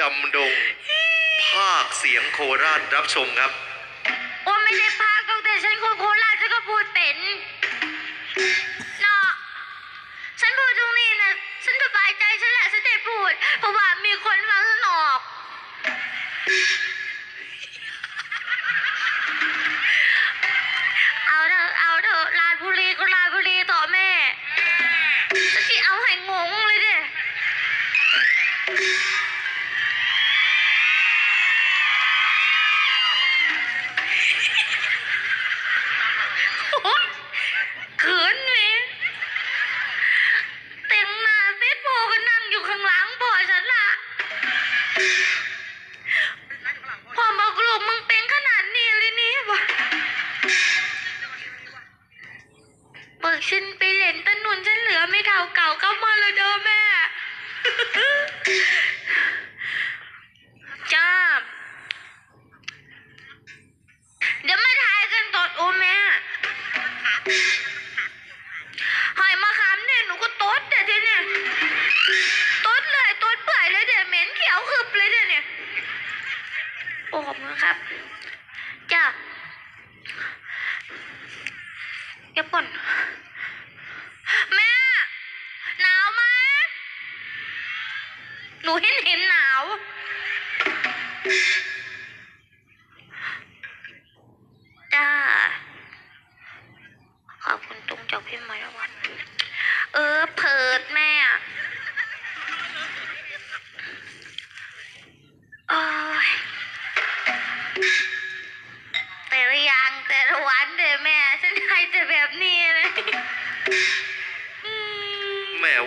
ดำดง ภาคเสียงโคราชรับชมครับ โอ้ไม่ได้ภากหรอกแต่ฉันคนโคราชฉันก็พูดเป็นเนาะฉันพูดตรงนี้นะฉันสบายใจฉันแหละฉันได้พูด เพราะว่ามีคนมา โอ้ขอบคุณครับจ้าอย่าป่นแม่หนาวไหมหนูเห็นเห็นหนาวจ้าขอบคุณตรงจากพี่มาละวัน เออเพิดแม่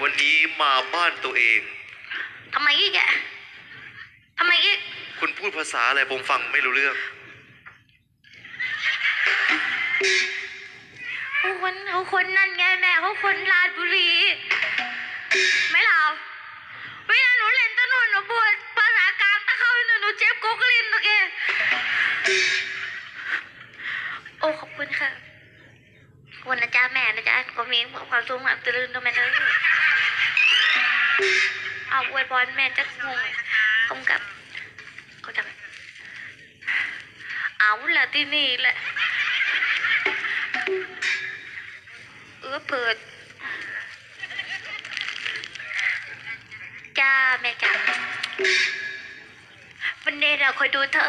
วันนี้มาบ้านตัวเอง ทำไมอีกอะทำไมอีก คุณพูดภาษาอะไรผมฟังไม่รู้เรื่อง เขาคนเขาคนนั่นไงแม่เขาคนราชบุรี ไม่เหรอเวลาหนูเล่นตะหนุนหนูปวดภาษากลางตะเข้าหนูหนูเจ็บกกลิ้นตะเกโอ้ขอบคุณค่ะขอบคุณนะจ๊ะแม่นะจ๊ะก็มีความสุขแบบตื่นตัวแม่เด้อ เอาอวยพรแม่จะงงคงกับเขาจำเอาละที่นี่แหละเออเปิดจ้าแม่จ้าวันนี้เราคอยดูเธอ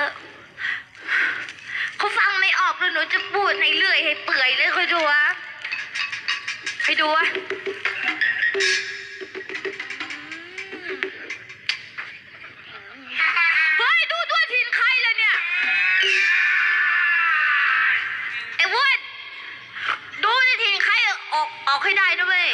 เขาฟังไม่ออกเลยหนูจะพูดในเรื่อยให้เปื่อยเลยคอยดูวะคอยดูวะ ออกออกให้ได้นะเว้ย